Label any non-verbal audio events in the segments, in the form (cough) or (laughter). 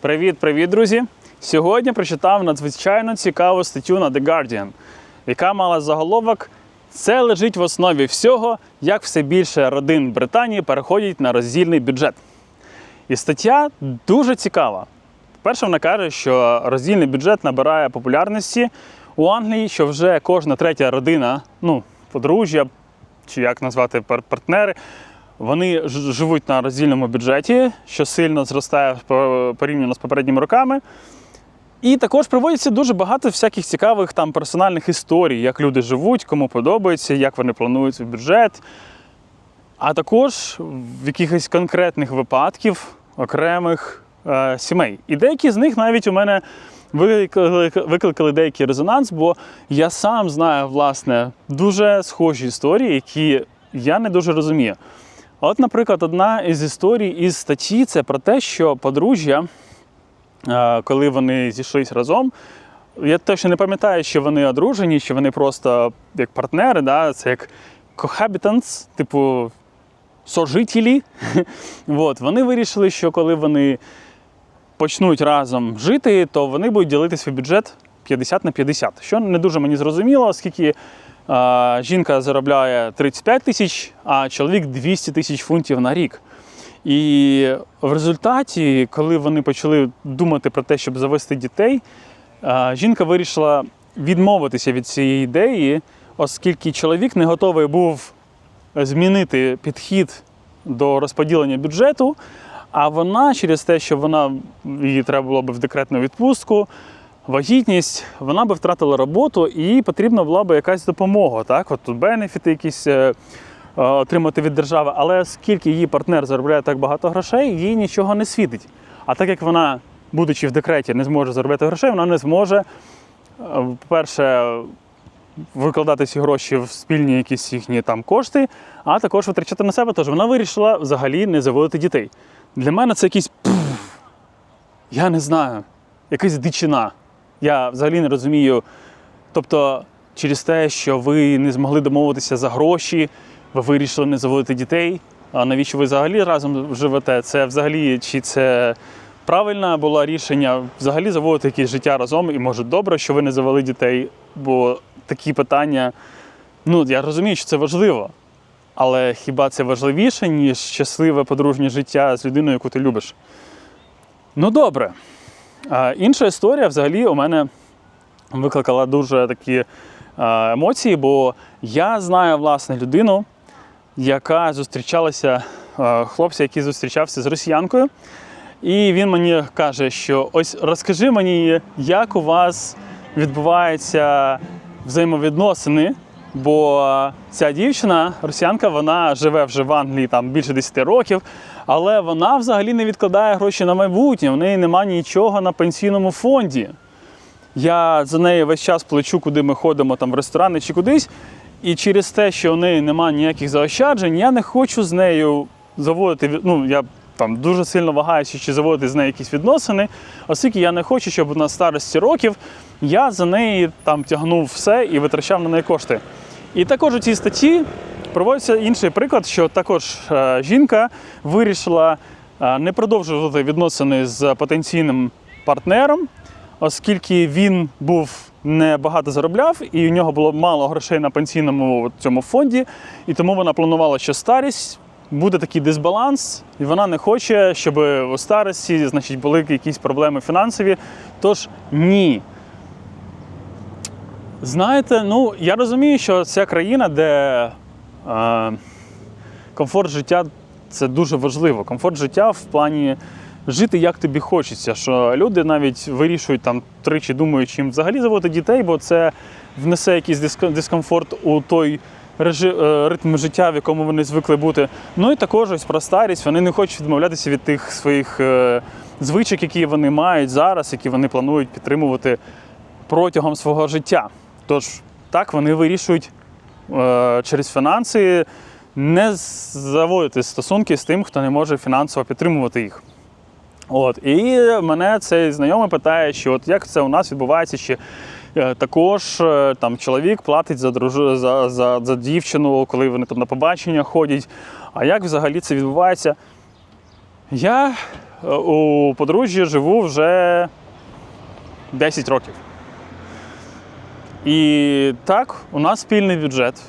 Привіт-привіт, друзі! Сьогодні прочитав надзвичайно цікаву статтю на The Guardian, яка мала заголовок Це лежить в основі всього, як все більше родин Британії переходять на роздільний бюджет. І стаття дуже цікава. Перше, вона каже, що роздільний бюджет набирає популярності у Англії, що вже кожна третя родина, ну, подружжя, чи як назвати партнери, вони живуть на роздільному бюджеті, що сильно зростає порівняно з попередніми роками. І також приводиться дуже багато всяких цікавих там персональних історій, як люди живуть, кому подобається, як вони планують свій бюджет. А також в якихось конкретних випадків окремих е, сімей. І деякі з них навіть у мене викликали, викликали деякий резонанс, бо я сам знаю, власне, дуже схожі історії, які я не дуже розумію. От, наприклад, одна із історій із статті це про те, що подружжя, е, коли вони зійшлися разом, я точно не пам'ятаю, що вони одружені, що вони просто як партнери, да? це як cohabitants, типу сожителі. (laughs) От, вони вирішили, що коли вони почнуть разом жити, то вони будуть ділити свій бюджет 50 на 50. Що не дуже мені зрозуміло, оскільки жінка заробляє 35 тисяч, а чоловік 200 тисяч фунтів на рік. І в результаті, коли вони почали думати про те, щоб завести дітей, жінка вирішила відмовитися від цієї ідеї, оскільки чоловік не готовий був змінити підхід до розподілення бюджету. А вона через те, що вона їй треба було б в декретну відпустку, вагітність, вона би втратила роботу і потрібна була б якась допомога. Так, от бенефіти якісь е, е, отримати від держави. Але оскільки її партнер заробляє так багато грошей, їй нічого не світить. А так як вона, будучи в декреті, не зможе заробляти грошей, вона не зможе, е, по-перше, викладати ці гроші в спільні якісь їхні там кошти, а також витрачати на себе. Тож вона вирішила взагалі не заводити дітей. Для мене це якийсь я не знаю, якась дичина. Я взагалі не розумію. Тобто, через те, що ви не змогли домовитися за гроші, ви вирішили не заводити дітей. А навіщо ви взагалі разом живете? Це взагалі чи це правильне було рішення взагалі заводити якесь життя разом? І може добре, що ви не завели дітей, бо такі питання. Ну, я розумію, що це важливо. Але хіба це важливіше, ніж щасливе подружнє життя з людиною, яку ти любиш? Ну добре. Інша історія взагалі у мене викликала дуже такі емоції, бо я знаю власне людину, яка зустрічалася, хлопця, який зустрічався з росіянкою. І він мені каже, що ось розкажи мені, як у вас відбуваються взаємовідносини. Бо ця дівчина, росіянка, вона живе вже в Англії там більше 10 років, але вона взагалі не відкладає гроші на майбутнє. В неї немає нічого на пенсійному фонді. Я за нею весь час плечу, куди ми ходимо, там в ресторани чи кудись. І через те, що в неї немає ніяких заощаджень, я не хочу з нею заводити. Ну, я там дуже сильно вагаюся, чи заводити з нею якісь відносини, оскільки я не хочу, щоб на старості років я за неї там тягнув все і витрачав на неї кошти. І також у цій статті проводиться інший приклад, що також е, жінка вирішила е, не продовжувати відносини з потенційним партнером, оскільки він був небагато заробляв, і у нього було мало грошей на пенсійному цьому фонді, і тому вона планувала, що старість буде такий дисбаланс, і вона не хоче, щоб у старості значить, були якісь проблеми фінансові. Тож ні. Знаєте, ну я розумію, що ця країна, де е, комфорт життя це дуже важливо. Комфорт життя в плані жити як тобі хочеться. Що люди навіть вирішують там тричі, думають, чим взагалі заводити дітей, бо це внесе якийсь диск- дискомфорт у той режи, е, ритм життя, в якому вони звикли бути. Ну і також ось про старість вони не хочуть відмовлятися від тих своїх е, звичок, які вони мають зараз, які вони планують підтримувати протягом свого життя. Тож так вони вирішують е, через фінанси не заводити стосунки з тим, хто не може фінансово підтримувати їх. От, і мене цей знайомий питає, що от як це у нас відбувається, чи е, також е, там чоловік платить за, друж... за, за, за дівчину, коли вони там на побачення ходять. А як взагалі це відбувається? Я е, у подружжі живу вже 10 років. І так, у нас спільний бюджет.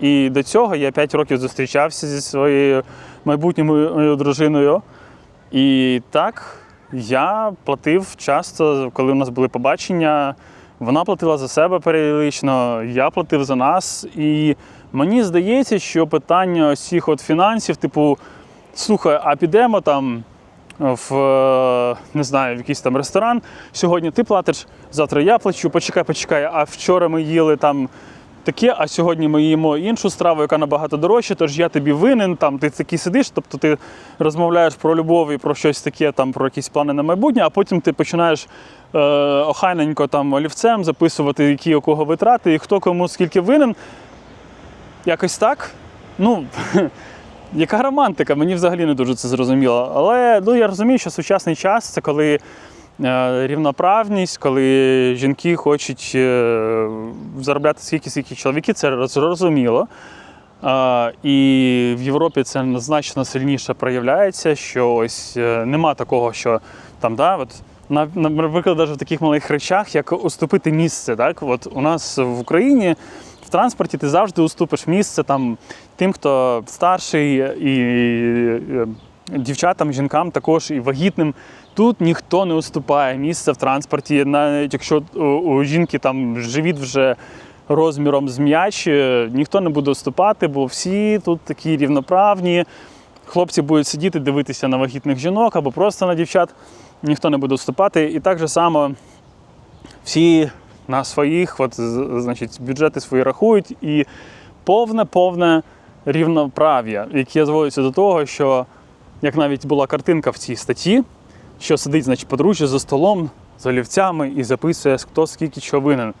І до цього я 5 років зустрічався зі своєю майбутньою дружиною. І так, я платив часто, коли у нас були побачення. Вона платила за себе періодично, я платив за нас. І мені здається, що питання цих от фінансів, типу, слухай, а підемо там в е, не знаю, в якийсь там ресторан. Сьогодні ти платиш, завтра я плачу. Почекай, почекай. А вчора ми їли там таке, а сьогодні ми їмо іншу страву, яка набагато дорожча, тож я тобі винен. Там ти такий сидиш, тобто ти розмовляєш про любов і про щось таке, там про якісь плани на майбутнє, а потім ти починаєш е, охайненько там олівцем записувати, які у кого витрати, і хто кому скільки винен. Якось так. Ну, (laughs) яка романтика? Мені взагалі не дуже це зрозуміло. Але ну, я розумію, що сучасний час це коли е, рівноправність, коли жінки хочуть е, заробляти скільки, скільки чоловіки, це зрозуміло. І в Європі це значно сильніше проявляється, що ось е, нема такого, що там, да, от, на- на- наприклад, навіть в таких малих речах, як уступити місце. Так? От у нас в Україні в транспорті ти завжди уступиш місце там, тим, хто старший, і е, дівчатам, жінкам також і вагітним. Тут ніхто не уступає місце в транспорті, навіть якщо у, у жінки там живіт вже розміром з м'яч, е, ніхто не буде уступати, бо всі тут такі рівноправні. Хлопці будуть сидіти, дивитися на вагітних жінок або просто на дівчат. Ніхто не буде уступати. І так же само всі на своїх, от, значить, бюджети свої рахують, і повне, повне рівноправ'я, яке зводиться до того, що як навіть була картинка в цій статті, що сидить, значить, подружжя за столом з олівцями і записує, хто скільки що винен.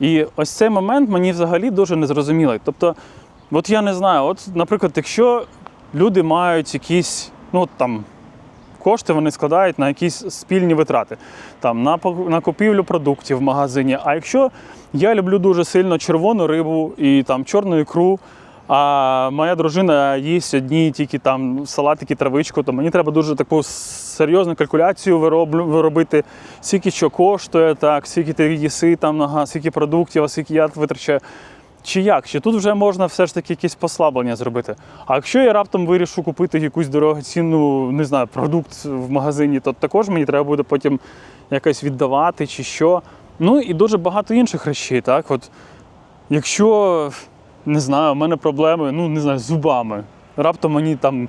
І ось цей момент мені взагалі дуже незрозумілий. Тобто, от я не знаю, от, наприклад, якщо люди мають якісь, ну там кошти вони складають на якісь спільні витрати, там на, на купівлю продуктів в магазині. А якщо я люблю дуже сильно червону рибу і там чорну ікру, а моя дружина їсть одні тільки там салатики, травичку, то мені треба дуже таку серйозну калькуляцію виробити, скільки що коштує, так, скільки ти їси там, ага, скільки продуктів, а скільки я витрачаю. Чи як? Чи тут вже можна все ж таки якесь послаблення зробити? А якщо я раптом вирішу купити якусь дорогоцінну, не знаю, продукт в магазині, то також мені треба буде потім якось віддавати чи що. Ну і дуже багато інших речей, так? От, якщо, не знаю, у мене проблеми, ну не знаю, з зубами. Раптом мені там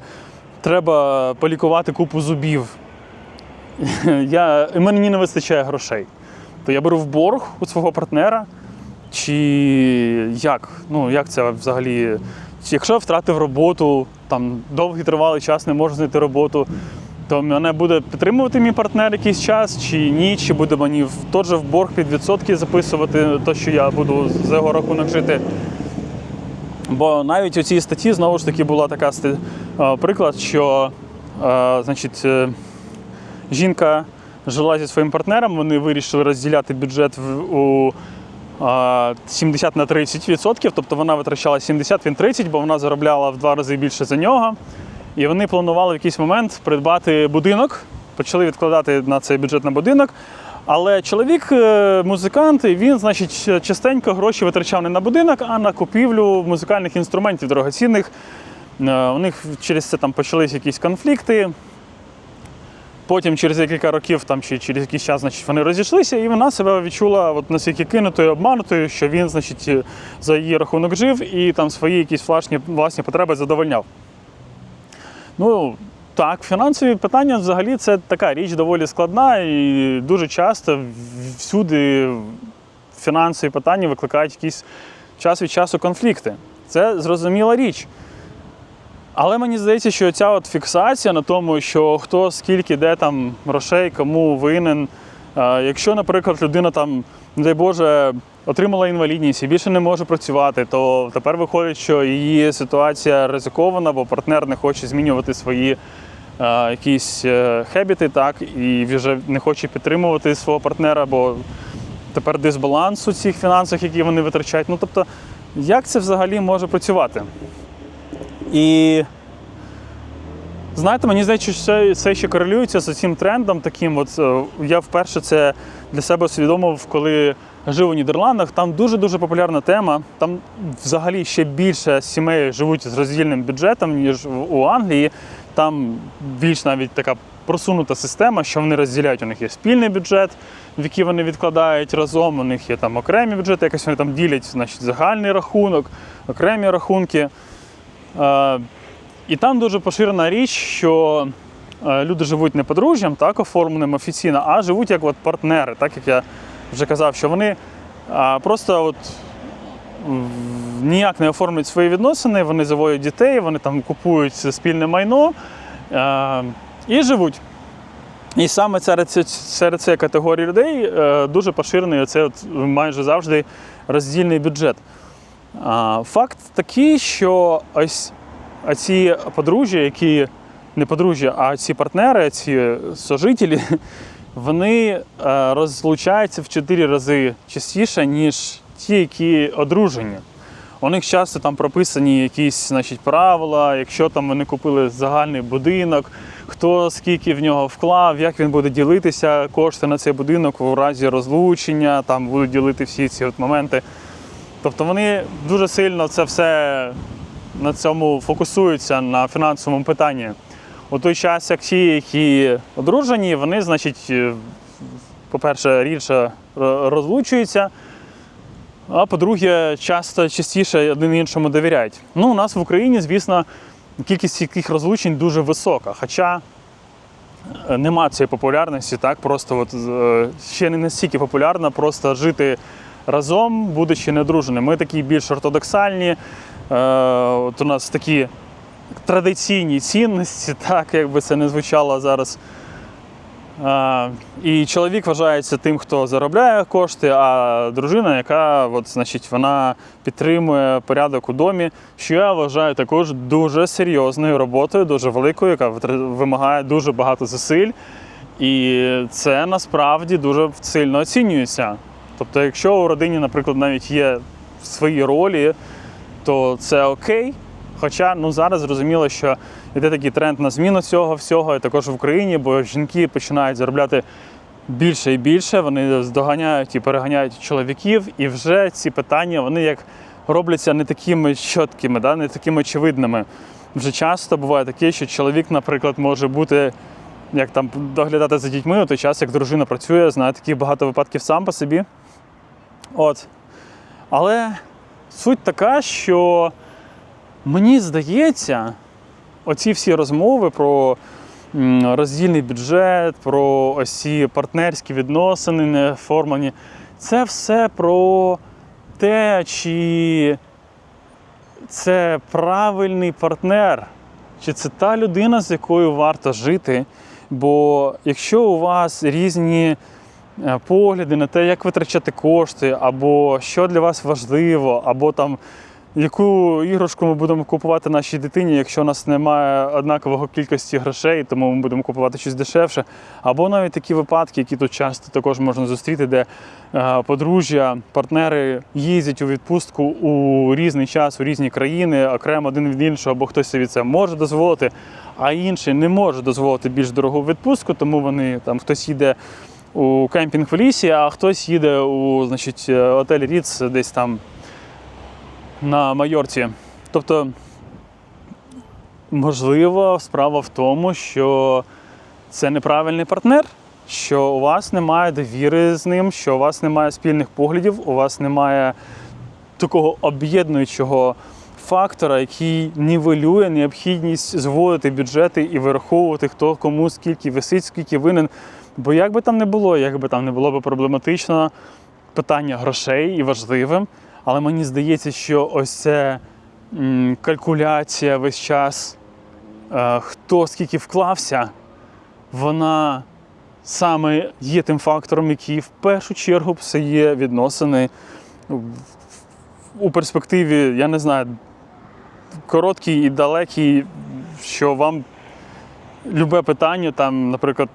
треба полікувати купу зубів. (laughs) Я, і мені не вистачає грошей. То я беру в борг у свого партнера. Чи як? Ну, як це взагалі? Якщо я втратив роботу, там довгий тривалий час не можу знайти роботу, то мене буде підтримувати мій партнер якийсь час, чи ні, чи буде мені тот же в борг під відсотки записувати те, що я буду за його рахунок жити. Бо навіть у цій статті знову ж таки була така приклад, що е, значить, е, жінка жила зі своїм партнером, вони вирішили розділяти бюджет в, у 70 на 30 відсотків, тобто вона витрачала 70, він 30, бо вона заробляла в два рази більше за нього. І вони планували в якийсь момент придбати будинок, почали відкладати на цей бюджет на будинок. Але чоловік е, музикант, він, значить, частенько гроші витрачав не на будинок, а на купівлю музикальних інструментів дорогоцінних. Е, У них через це там почались якісь конфлікти. Потім через декілька років там, чи через якийсь час значить, вони розійшлися, і вона себе відчула от, настільки кинутою, обманутою, що він значить, е, за її рахунок жив і там свої якісь власні, власні потреби задовольняв. Ну, так, фінансові питання взагалі це така річ доволі складна, і дуже часто всюди фінансові питання викликають якісь час від часу конфлікти. Це зрозуміла річ. Але мені здається, що ця от фіксація на тому, що хто скільки де там грошей, кому винен. е, Якщо, наприклад, людина там, не дай Боже, отримала інвалідність і більше не може працювати, то тепер виходить, що її ситуація ризикована, бо партнер не хоче змінювати свої е, якісь е, хебіти, так, і вже не хоче підтримувати свого партнера, бо тепер дисбаланс у цих фінансах, які вони витрачають. Ну тобто, як це взагалі може працювати? І Знаєте, мені здається, що це, ще корелюється з цим трендом. Таким, от е, я вперше це для себе усвідомив, коли жив у Нідерландах. Там дуже дуже популярна тема. Там взагалі ще більше сімей живуть з роздільним бюджетом, ніж у Англії. Там більш навіть така просунута система, що вони розділяють. У них є спільний бюджет, в який вони відкладають разом. У них є там окремі бюджети, якось вони там ділять, значить, загальний рахунок, окремі рахунки. Е, і там дуже поширена річ, що е, люди живуть не подружжям, так, оформленим офіційно, а живуть як от партнери, так як я вже казав, що вони просто от ніяк не оформлюють свої відносини, вони заводять дітей, вони там купують спільне майно е, і живуть. І саме серед, ці- серед цієї категорії людей дуже поширений оце от майже завжди роздільний бюджет. Факт такий, що ось ці подружжя, які не подружжя, а ці партнери, ці сожителі, (laughs) вони е, розлучаються в 4 рази частіше, ніж ті, які одружені. У них часто там прописані якісь значить, правила, якщо там вони купили загальний будинок, хто скільки в нього вклав, як він буде ділитися кошти на цей будинок у разі розлучення, там будуть ділити всі ці от моменти. Тобто вони дуже сильно це все на цьому фокусуються на фінансовому питанні. У той час, як ті, які одружені, вони, значить, е, по-перше, рідше розлучуються, а по-друге, часто частіше один іншому довіряють. Ну, у нас в Україні, звісно, кількість таких розлучень дуже висока. Хоча е, нема цієї популярності, так просто от, е, ще не настільки популярно просто жити разом, будучи неодруженим. Ми такі більш ортодоксальні. Е, от у нас такі традиційні цінності, (laughs) так як би це не звучало зараз. І чоловік вважається тим, хто заробляє кошти, а дружина, яка от, значить, вона підтримує порядок у домі, що я вважаю також дуже серйозною роботою, дуже великою, яка вимагає дуже багато зусиль. І це насправді дуже сильно оцінюється. Тобто, якщо у родині, наприклад, навіть є свої ролі, то це окей. Хоча ну, зараз зрозуміло, що йде такий тренд на зміну цього всього, і також в Україні, бо жінки починають заробляти більше і більше, вони здоганяють і переганяють чоловіків, і вже ці питання вони як робляться не такими чіткими, да, не такими очевидними. Вже часто буває таке, що чоловік, наприклад, може бути як там доглядати за дітьми у той час, як дружина працює, знаю таких багато випадків сам по собі. От. Але суть така, що мені здається, оці всі розмови про роздільний бюджет, про ось ці партнерські відносини не оформлені, це все про те, чи це правильний партнер, чи це та людина, з якою варто жити. Бо якщо у вас різні погляди на те, як витрачати кошти, або що для вас важливо, або там яку іграшку ми будемо купувати нашій дитині, якщо у нас немає однакового кількості грошей, тому ми будемо купувати щось дешевше. Або навіть такі випадки, які тут часто також можна зустріти, де е, подружжя, партнери їздять у відпустку у різний час, у різні країни, окремо один від іншого, або хтось собі це може дозволити, а інший не може дозволити більш дорогу відпустку, тому вони там хтось їде. У кемпінг в лісі, а хтось їде у значить, е, отель Ріц десь там на Майорці. Тобто, можливо, справа в тому, що це неправильний партнер, що у вас немає довіри з ним, що у вас немає спільних поглядів, у вас немає такого об'єднуючого фактора, який нівелює необхідність зводити бюджети і вираховувати, хто кому скільки висить, скільки винен. Бо як би там не було, як би там не було би проблематично питання грошей і важливим, але мені здається, що ось м, калькуляція весь час, е, хто скільки вклався, вона саме є тим фактором, який в першу чергу псує відносини у перспективі, я не знаю, короткій і далекій, що вам любе питання, там, наприклад,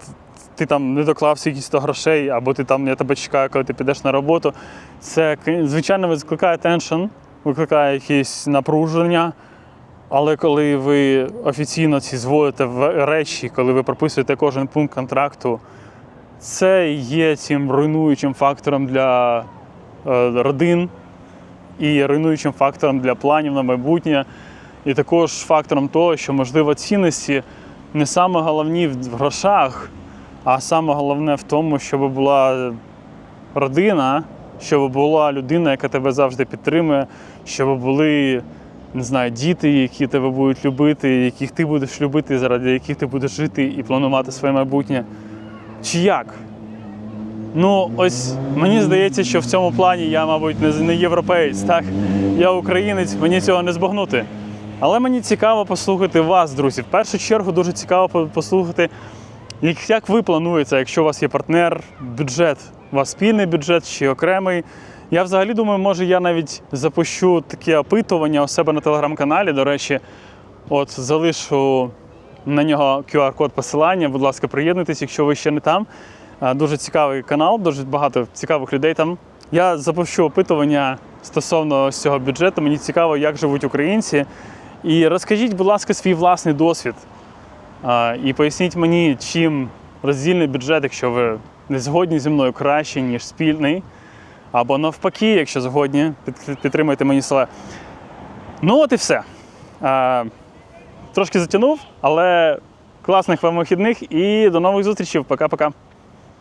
ти там не доклався якісь то грошей, або ти там, я тебе чекаю, коли ти підеш на роботу. Це, звичайно, викликає теншн, викликає якесь напруження. Але коли ви офіційно ці зводите в речі, коли ви прописуєте кожен пункт контракту, це є цим руйнуючим фактором для е, родин і руйнуючим фактором для планів на майбутнє, і також фактором того, що, можливо, цінності не саме головні в грошах, а саме головне в тому, щоб була родина, щоб була людина, яка тебе завжди підтримує, щоб були не знаю, діти, які тебе будуть любити, яких ти будеш любити, заради яких ти будеш жити і планувати своє майбутнє. Чи як? Ну, ось мені здається, що в цьому плані я, мабуть, не, європеєць, так? Я українець, мені цього не збагнути. Але мені цікаво послухати вас, друзі. В першу чергу дуже цікаво послухати, як, ви плануєте, якщо у вас є партнер, бюджет, у вас спільний бюджет чи окремий. Я взагалі думаю, може я навіть запущу таке опитування у себе на телеграм-каналі. До речі, от залишу на нього QR-код посилання. Будь ласка, приєднуйтесь, якщо ви ще не там. Дуже цікавий канал, дуже багато цікавих людей там. Я запущу опитування стосовно цього бюджету. Мені цікаво, як живуть українці. І розкажіть, будь ласка, свій власний досвід. І поясніть мені, чим роздільний бюджет, якщо ви не згодні зі мною краще, ніж спільний. Або навпаки, якщо згодні, під- підтримуйте мені слова. Ну, от і все. Трошки затягнув, але класних вам вихідних і до нових зустрічей. Пока-пока.